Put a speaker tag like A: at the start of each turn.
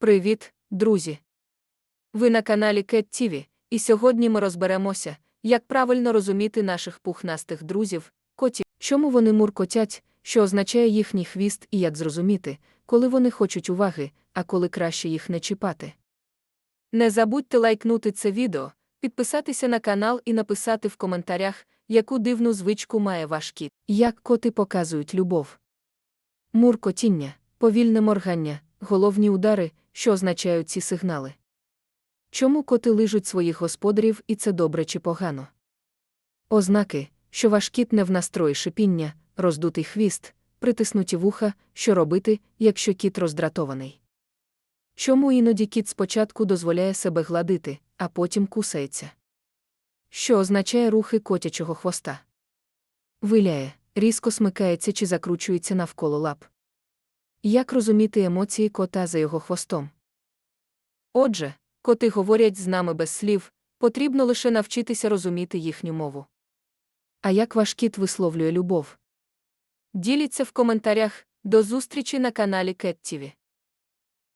A: Привіт, друзі! Ви на каналі Cat TV, і сьогодні ми розберемося, як правильно розуміти наших пухнастих друзів, котів, чому вони муркотять, що означає їхній хвіст і як зрозуміти, коли вони хочуть уваги, а коли краще їх не чіпати. Не забудьте лайкнути це відео, підписатися на канал і написати в коментарях, яку дивну звичку має ваш кіт, як коти показують любов. Муркотіння, повільне моргання, головні удари, що означають ці сигнали. Чому коти лижуть своїх господарів і це добре чи погано? Ознаки, що ваш кіт не в настрої шипіння, роздутий хвіст, притиснуті вуха, що робити, якщо кіт роздратований. Чому іноді кіт спочатку дозволяє себе гладити, а потім кусається? Що означає рухи котячого хвоста? Виляє, різко смикається чи закручується навколо лап. Як розуміти емоції кота за його хвостом? Отже, коти говорять з нами без слів, потрібно лише навчитися розуміти їхню мову. А як ваш кіт висловлює любов? Діліться в коментарях. До зустрічі на каналі Кеттіві.